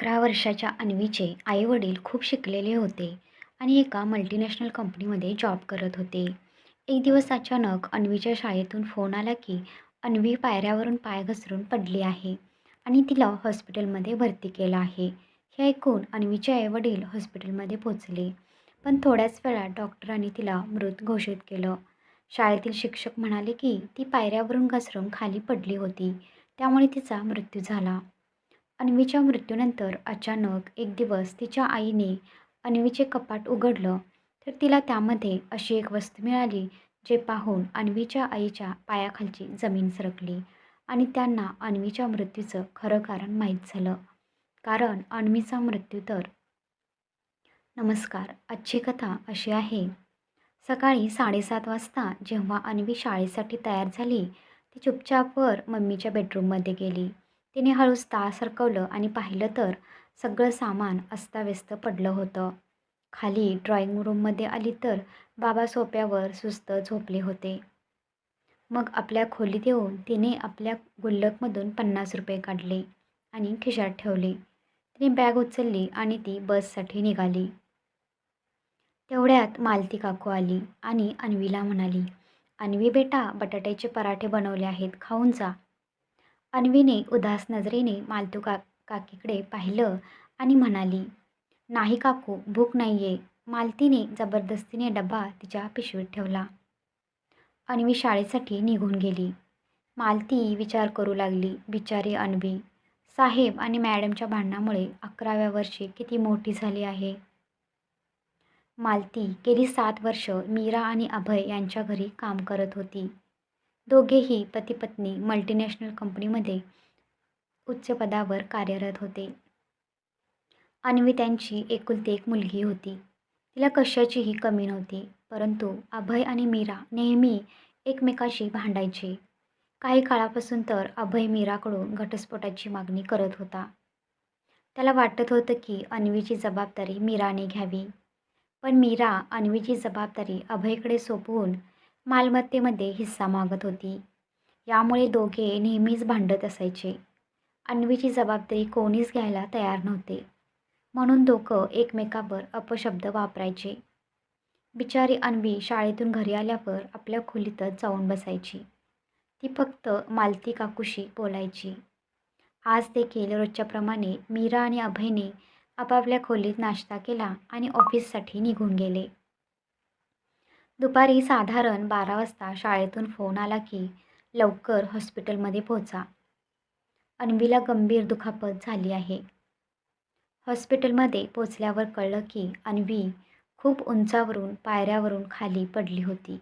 अकरा वर्षाच्या अन्वीचे आईवडील खूप शिकलेले होते आणि एका मल्टीनॅशनल कंपनीमध्ये जॉब करत होते. एक दिवस अचानक अन्वीच्या शाळेतून फोन आला की अन्वी पायऱ्यावरून पाय घसरून पडली आहे आणि तिला हॉस्पिटलमध्ये भरती केलं आहे. हे ऐकून अन्वीचे आईवडील हॉस्पिटलमध्ये पोचले पण थोड्याच वेळात डॉक्टरांनी तिला मृत घोषित केलं. शाळेतील शिक्षक म्हणाले की ती पायऱ्यावरून घसरून खाली पडली होती. त्यामुळे तिचा मृत्यू झाला. अन्वीच्या मृत्यूनंतर अचानक एक दिवस तिच्या आईने अन्वीचे कपाट उघडलं तर तिला त्यामध्ये अशी एक वस्तू मिळाली जे पाहून अन्वीच्या आईच्या पायाखालची जमीन सरकली आणि त्यांना अन्वीच्या मृत्यूचं खरं कारण माहीत झालं. कारण अन्वीचा मृत्यू तर नमस्कार आजची कथा अशी आहे. सकाळी साडेसात वाजता जेव्हा अन्वी शाळेसाठी तयार झाली ती चुपचापवर मम्मीच्या बेडरूममध्ये गेली. तिने हळूच ताळ सरकवलं आणि पाहिलं तर सगळं सामान अस्ताव्यस्त पडलं होतं. खाली ड्रॉइंग रूममध्ये आली तर बाबा सोप्यावर सुस्त झोपले होते. मग आपल्या खोलीत येऊन तिने आपल्या गुल्लकमधून पन्नास रुपये काढले आणि खिशात ठेवले. तिने बॅग उचलली आणि ती बससाठी निघाली. तेवढ्यात मालती काकू आली आणि अन्वीला म्हणाली अन्वी बेटा बटाट्याचे पराठे बनवले आहेत खाऊन जा. अन्वीने उदास नजरेने मालतू का काकीकडे पाहिलं आणि म्हणाली नाही काकू भूक नाही आहे मालतीने जबरदस्तीने डबा तिच्या पिशवीत ठेवला. अन्वी शाळेसाठी निघून गेली. मालती विचार करू लागली बिचारी अन्वी साहेब आणि मॅडमच्या भांडणामुळे अकराव्या वर्षी किती मोठी झाली आहे. मालती गेली सात वर्ष मीरा आणि अभय यांच्या घरी काम करत होती. दोघेही पतीपत्नी मल्टीनॅशनल कंपनीमध्ये उच्च पदावर कार्यरत होते. अन्वी त्यांची एकुलती एक मुलगी होती. तिला कशाचीही कमी नव्हती परंतु अभय आणि मीरा नेहमी एकमेकाशी भांडायचे. काही काळापासून तर अभय मीराकडून घटस्फोटाची मागणी करत होता. त्याला वाटत होतं की अन्वीची जबाबदारी मीराने घ्यावी. पण मीरा अन्वीची जबाबदारी अभयकडे सोपवून मालमत्तेमध्ये हिस्सा मागत होती. यामुळे दोघे नेहमीच भांडत असायचे. अन्वीची जबाबदारी कोणीच घ्यायला तयार नव्हते. म्हणून दोघं एकमेकावर अपशब्द वापरायचे. बिचारी अन्वी शाळेतून घरी आल्यावर आपल्या खोलीतच जाऊन बसायची. ती फक्त मालती काकूशी बोलायची. आज देखील रोजच्याप्रमाणे मीरा आणि अभयने आपापल्या खोलीत नाश्ता केला आणि ऑफिससाठी निघून गेले. दुपारी साधारण बारा वाजता शाळेतून फोन आला की लवकर हॉस्पिटलमध्ये पोहोचा. अन्वीला गंभीर दुखापत झाली आहे. हॉस्पिटलमध्ये पोचल्यावर कळलं की अन्वी खूप उंचावरून पायऱ्यावरून खाली पडली होती.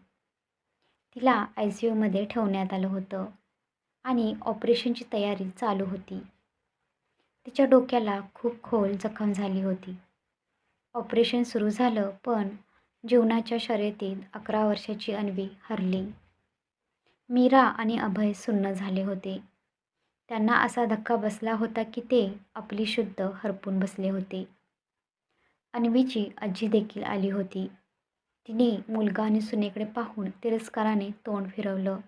तिला आय सी यूमध्ये ठेवण्यात आलं होतं आणि ऑपरेशनची तयारी चालू होती. तिच्या डोक्याला खूप खोल जखम झाली होती. ऑपरेशन सुरू झालं पण जीवनाच्या शर्यतीत अकरा वर्षाची अन्वी हरली. मीरा आणि अभय सुन्न झाले होते. त्यांना असा धक्का बसला होता की ते आपली शुद्ध हरपून बसले होते. अन्वीची आजी देखील आली होती. तिने मुलगा आणि सुनेकडे पाहून तिरस्काराने तोंड फिरवलं.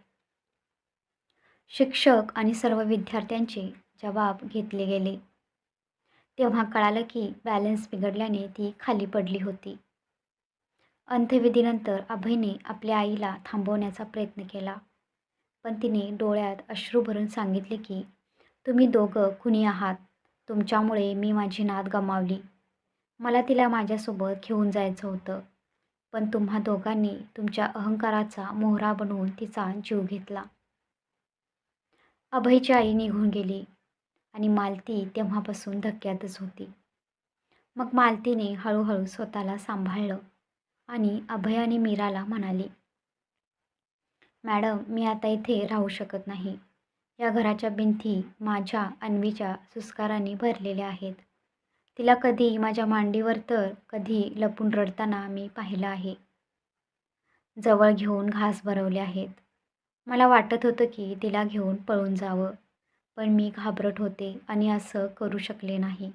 शिक्षक आणि सर्व विद्यार्थ्यांचे जबाब घेतले गेले. तेव्हा कळालं की बॅलन्स बिघडल्याने ती खाली पडली होती. अंत्यविधीनंतर अभयने आपल्या आईला थांबवण्याचा प्रयत्न केला. पण तिने डोळ्यात अश्रू भरून सांगितले की तुम्ही दोघं कुणी आहात. तुमच्यामुळे मी माझी नात गमावली. मला तिला माझ्यासोबत घेऊन जायचं होतं. पण तुम्हा दोघांनी तुमच्या अहंकाराचा मोहरा बनवून तिचा जीव घेतला. अभयची आई निघून गेली आणि मालती तेव्हापासून धक्क्यातच होती. मग मालतीने हळूहळू स्वतःला सांभाळलं. आणि अभय आणि मीराला म्हणाली मॅडम मी आता इथे राहू शकत नाही. या घराच्या भिंती माझ्या अन्वीच्या सुस्काराने भरलेल्या आहेत. तिला कधी माझ्या मांडीवर तर कधी लपून रडताना मी पाहिलं आहे. जवळ घेऊन घास भरवले आहेत. मला वाटत होतं की तिला घेऊन पळून जावं पण मी घाबरट होते आणि असं करू शकले नाही.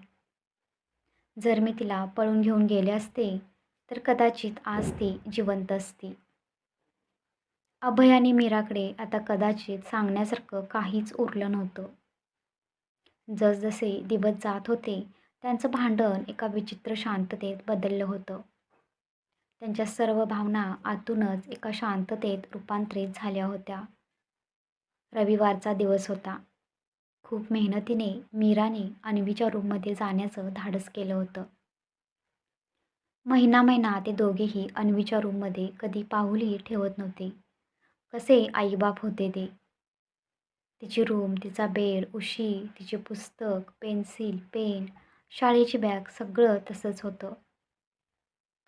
जर मी तिला पळून घेऊन गेले असते तर कदाचित आज ती जिवंत असती अभय आणि मीराकडे आता कदाचित सांगण्यासारखं काहीच उरलं नव्हतं. जसजसे दिवस जात होते त्यांचं भांडण एका विचित्र शांततेत बदललं होतं. त्यांच्या सर्व भावना आतूनच एका शांततेत रूपांतरित झाल्या होत्या. रविवारचा दिवस होता. खूप मेहनतीने मीराने अन्वीच्या रूममध्ये जाण्याचं धाडस केलं होतं. महिना महिना ते दोघेही अन्वीच्या रूममध्ये कधी पाऊलही ठेवत नव्हते. कसे आईबाप होते ते? तिची रूम तिचा बेड उशी तिचे पुस्तक पेन्सिल पेन शाळेची बॅग सगळं तसंच होतं.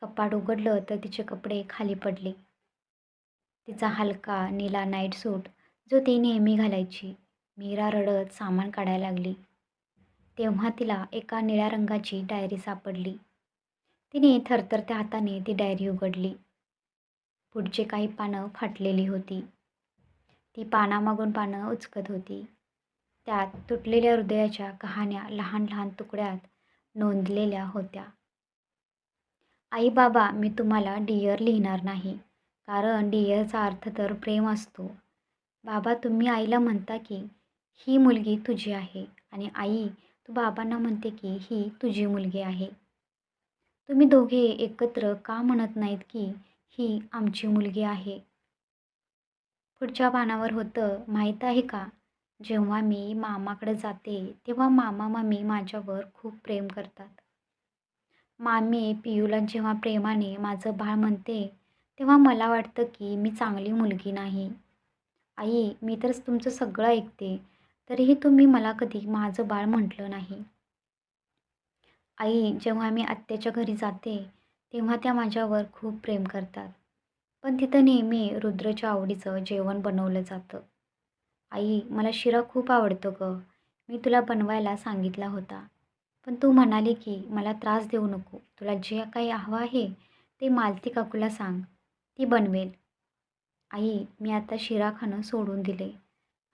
कपाट उघडलं तर तिचे कपडे खाली पडले. तिचा हलका नीला नाईट सूट जो ती नेहमी घालायची. मीरा रडत सामान काढायला लागली. तेव्हा तिला एका निळ्या रंगाची डायरी सापडली. तिने थरथरत्या हाताने ती डायरी उघडली. पुढचे काही पानं फाटलेली होती. ती पानामागून पानं उचकत होती. त्यात तुटलेल्या हृदयाच्या कहाण्या लहान लहान तुकड्यात नोंदलेल्या होत्या. आई बाबा मी तुम्हाला डिअर लिहिणार नाही कारण डिअरचा अर्थ तर प्रेम असतो. बाबा तुम्ही आईला म्हणता की ही मुलगी तुझी आहे आणि आई तू बाबांना म्हणते की ही तुझी मुलगी आहे. तुम्ही दोघे एकत्र का म्हणत नाहीत की ही आमची मुलगी आहे? पुढच्या पानावर होतं माहीत आहे का? जेव्हा मी मामाकडे जाते तेव्हा मामा मामी माझ्यावर खूप प्रेम करतात. मामी पियूला जेव्हा प्रेमाने माझं बाळ म्हणते तेव्हा मला वाटतं की मी चांगली मुलगी नाही. आई मी तर तुमचं सगळं ऐकते तरीही तुम्ही मला कधी माझं बाळ म्हटलं नाही. आई जेव्हा मी आत्याच्या घरी जाते तेव्हा त्या माझ्यावर खूप प्रेम करतात. पण तिथं नेहमी रुद्रच्या आवडीचं जेवण बनवलं जातं. आई मला शिरा खूप आवडतो गं. मी तुला बनवायला सांगितला होता. पण तू म्हणाली की मला त्रास देऊ नको. तुला जे काही हवं आहे ते मालती काकूला सांग. ती बनवेल. आई मी आता शिरा खाणं सोडून दिले.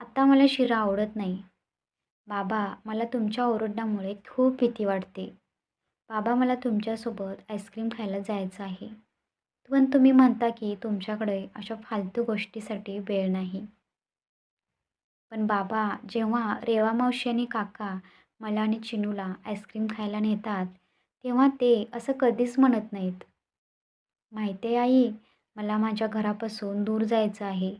आत्ता मला शिरा आवडत नाही. बाबा मला तुमच्या ओरडण्यामुळे खूप भीती वाटते. बाबा मला तुमच्यासोबत आईस्क्रीम खायला जायचं आहे. पण तुम्ही म्हणता की तुमच्याकडे अशा फालतू गोष्टीसाठी वेळ नाही. पण बाबा जेव्हा रेवा मावशी आणि काका मला आणि चिनूला आईस्क्रीम खायला नेतात तेव्हा ते असं कधीच म्हणत नाहीत. माहिती आहे आई मला माझ्या घरापासून दूर जायचं आहे.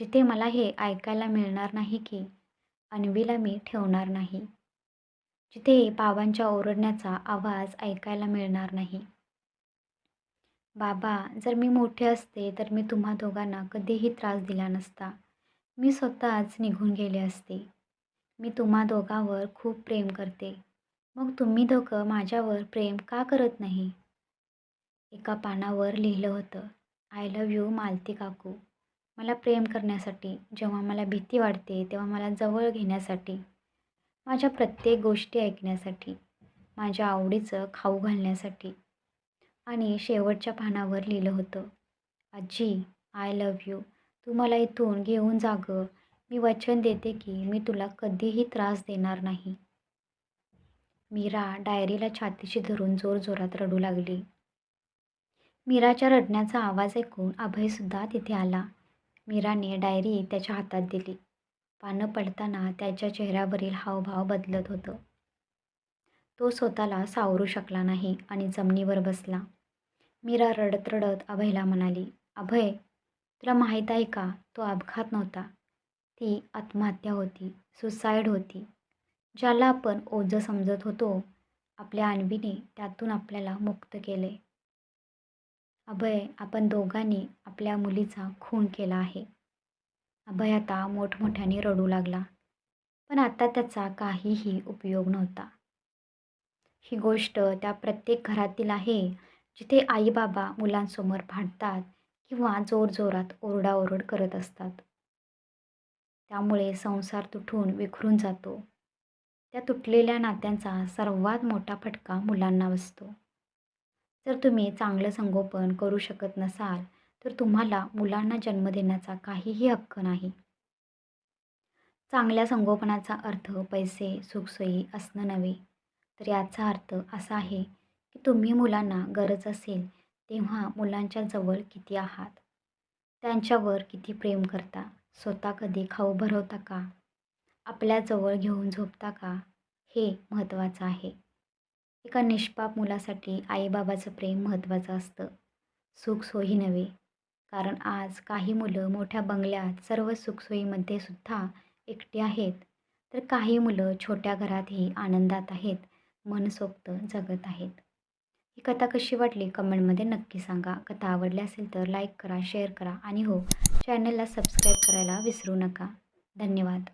जिथे मला हे ऐकायला मिळणार नाही की अन्वीला मी ठेवणार नाही. जिथे बाबांच्या ओरडण्याचा आवाज ऐकायला मिळणार नाही. बाबा जर मी मोठे असते तर मी तुम्हा दोघांना कधीही त्रास दिला नसता. मी स्वतःच निघून गेले असते. मी तुम्हा दोघांवर खूप प्रेम करते. मग तुम्ही दोघं माझ्यावर प्रेम का करत नाही? एका पानावर लिहिलं होतं आय लव यू मालती काकू. मला प्रेम करण्यासाठी जेव्हा मला भीती वाटते तेव्हा मला जवळ घेण्यासाठी. माझ्या प्रत्येक गोष्टी ऐकण्यासाठी माझ्या आवडीचं खाऊ घालण्यासाठी आणि शेवटच्या पानावर लिहिलं होतं आजी आय लव्ह यू तू मला इथून घेऊन जागं. मी वचन देते की मी तुला कधीही त्रास देणार नाही. मीरा डायरीला छातीशी धरून जोरजोरात रडू लागली. मीराच्या रडण्याचा आवाज ऐकून अभयसुद्धा तिथे आला. मीराने डायरी त्याच्या हातात दिली. पानं पडताना त्याच्या चेहऱ्यावरील हावभाव बदलत होतं. तो स्वतःला सावरू शकला नाही आणि जमिनीवर बसला. मीरा रडत रडत अभयला म्हणाली अभय तुला माहीत आहे का? तो अपघात नव्हता. ती आत्महत्या होती सुसाईड होती. ज्याला आपण ओझं समजत होतो आपल्या आणवीने त्यातून आपल्याला मुक्त केले. अभय आपण दोघांनी आपल्या मुलीचा खून केला आहे. अभय आता मोठमोठ्याने रडू लागला. पण आता त्याचा काहीही उपयोग नव्हता. ही गोष्ट त्या प्रत्येक घरातील आहे जिथे आईबाबा मुलांसमोर भांडतात किंवा जोरजोरात ओरडाओरड करत असतात. त्यामुळे संसार तुटून विखरून जातो. त्या तुटलेल्या नात्यांचा सर्वात मोठा फटका मुलांना बसतो. जर तुम्ही चांगलं संगोपन करू शकत नसाल तर तुम्हाला मुलांना जन्म देण्याचा काहीही हक्क नाही. चांगल्या संगोपनाचा अर्थ पैसे सुखसोयी असणं नव्हे. तर याचा अर्थ असा आहे की तुम्ही मुलांना गरज असेल तेव्हा मुलांच्या जवळ किती आहात? त्यांच्यावर किती प्रेम करता? स्वतः कधी खाऊ भरवता का? आपल्याजवळ घेऊन झोपता का? हे महत्त्वाचं आहे. एका निष्पाप मुलासाठी आईबाबाचं प्रेम महत्त्वाचं असतं. सुखसोयी नव्हे. कारण आज काही मुलं मोठ्या बंगल्यात सर्व सुखसोयीमध्ये सुद्धा एकटी आहेत. तर काही मुलं छोट्या घरातही आनंदात आहेत मनसोक्त जगत आहेत. ही कथा कशी वाटली कमेंटमध्ये नक्की सांगा. कथा आवडली असेल तर लाईक करा शेअर करा आणि हो चॅनलला सबस्क्राईब करायला विसरू नका. धन्यवाद.